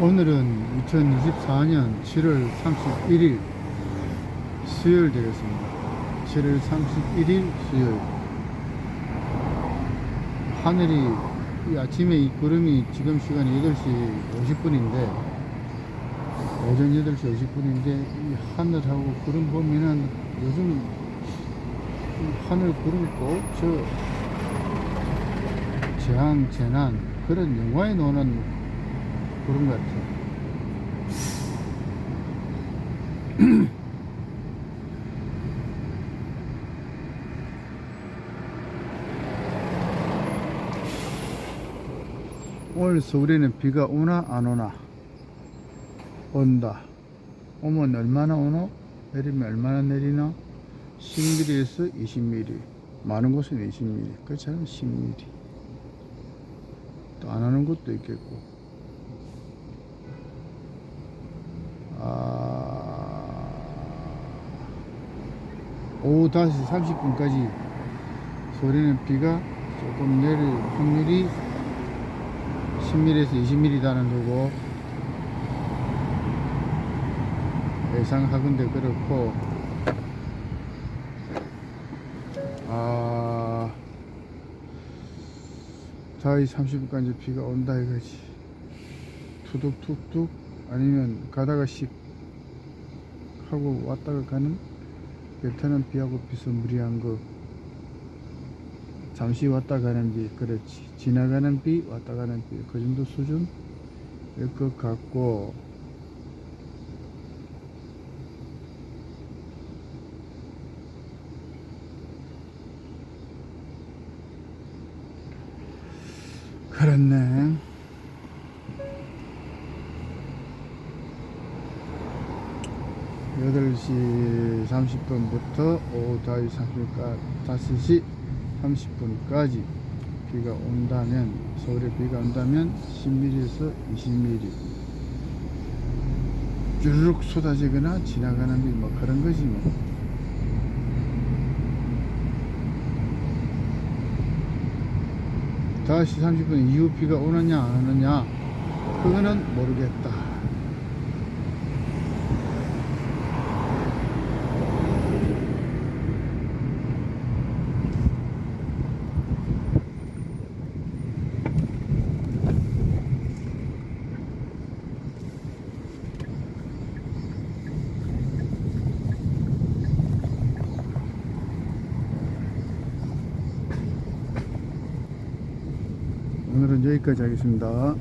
오늘은 2024년 7월 31일 수요일 되겠습니다. 7월 31일 수요일. 하늘이 이 아침에 이 구름이 지금 시간이 8시 50분인데 오전 8시 50분인데 이 하늘하고 구름 보면은 요즘 이 하늘 구름 꼭저 재앙 재난 그런 영화에 나오는 구름 같아. 오늘 서울에는 비가 오나 안 오나? 온다. 오면 얼마나 오노? 내리면 얼마나 내리나 10mm에서 20mm 많은 곳은 20mm 그렇잖아 10mm 또안 오는 곳도 있겠고 오후 5시 30분까지 서울에는 비가 조금 내릴 확률이 10mm에서 20mm 다는 거고 예상하건대 그렇고 아 4시 30분까지 비가 온다 이거지. 투둑툭툭 아니면 가다가 씩 하고 왔다가 가는 베트남 비하고 비슷무리한 거. 잠시 왔다 가는 비 그렇지. 지나가는 비 왔다 가는 비. 그 정도 수준? 일것 같고. 그렇네 여덟 시 30분부터 오후 5시 30분까지 5시 30분까지 비가 온다면 서울에 비가 온다면 10mm에서 20mm 주르륵 쏟아지거나 지나가는 비 뭐 그런 거지 뭐. 다시 30분 이후 비가 오느냐 안 오느냐 그거는 모르겠다. 오늘은 여기까지 하겠습니다.